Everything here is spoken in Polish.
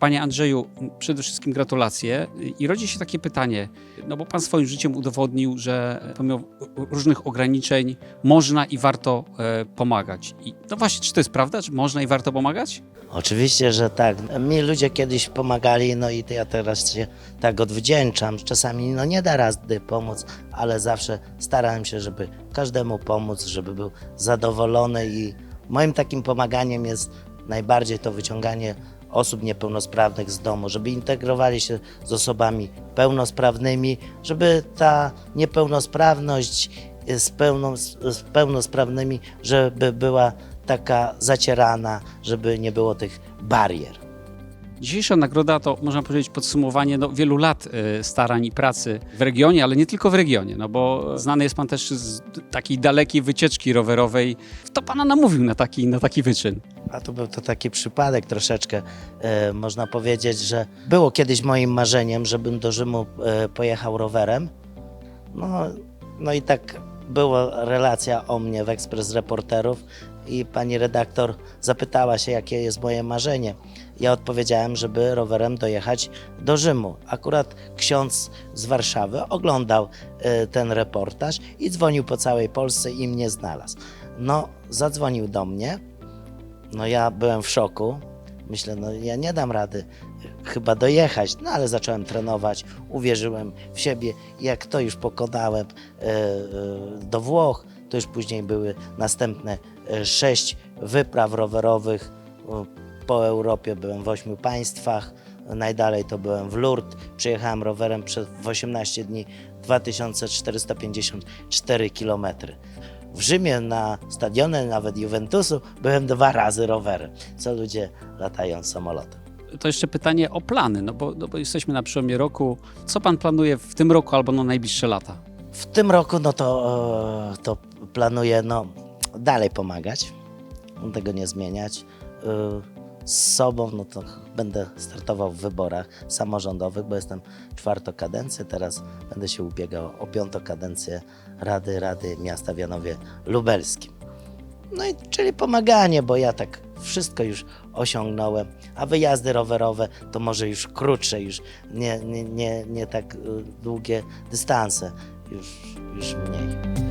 Panie Andrzeju, przede wszystkim gratulacje. I rodzi się takie pytanie, no bo Pan swoim życiem udowodnił, że pomimo różnych ograniczeń można i warto e, pomagać. I no właśnie, czy to jest prawda, że można i warto pomagać? Oczywiście, że tak. Mi ludzie kiedyś pomagali, no i ja teraz się tak odwdzięczam. Czasami no nie da rady pomóc, ale zawsze starałem się, żeby każdemu pomóc, żeby był zadowolony i moim takim pomaganiem jest najbardziej to wyciąganie osób niepełnosprawnych z domu, żeby integrowali się z osobami pełnosprawnymi, żeby ta niepełnosprawność z, pełną, z pełnosprawnymi, żeby była taka zacierana, żeby nie było tych barier. Dzisiejsza nagroda to, można powiedzieć, podsumowanie no, wielu lat e, starań i pracy w regionie, ale nie tylko w regionie, no bo znany jest Pan też z takiej dalekiej wycieczki rowerowej. Kto Pana namówił na taki, na taki wyczyn? A to był to taki przypadek troszeczkę, e, można powiedzieć, że było kiedyś moim marzeniem, żebym do Rzymu e, pojechał rowerem. No, no i tak była relacja o mnie w Ekspres Reporterów i pani redaktor zapytała się, jakie jest moje marzenie. Ja odpowiedziałem, żeby rowerem dojechać do Rzymu. Akurat ksiądz z Warszawy oglądał e, ten reportaż i dzwonił po całej Polsce i mnie znalazł. No, zadzwonił do mnie. No ja byłem w szoku. Myślę, no ja nie dam rady chyba dojechać, no ale zacząłem trenować, uwierzyłem w siebie. Jak to już pokonałem e, e, do Włoch, to już później były następne e, sześć wypraw rowerowych po Europie. Byłem w ośmiu państwach, najdalej to byłem w Lourdes. Przyjechałem rowerem przez w 18 dni 2454 kilometry. W Rzymie na stadionie nawet Juventusu byłem dwa razy rowerem, co ludzie latają samolotem. To jeszcze pytanie o plany, no bo, no bo jesteśmy na przełomie roku. Co Pan planuje w tym roku albo na najbliższe lata? W tym roku no to, e, to planuję no, dalej pomagać, tego nie zmieniać. Z sobą no to będę startował w wyborach samorządowych, bo jestem czwartą kadencję, teraz będę się ubiegał o piątą kadencję Rady Rady Miasta w Janowie Lubelskim. No i czyli pomaganie, bo ja tak wszystko już osiągnąłem, a wyjazdy rowerowe to może już krótsze, już nie, nie, nie, nie tak y, długie dystanse, już, już mniej.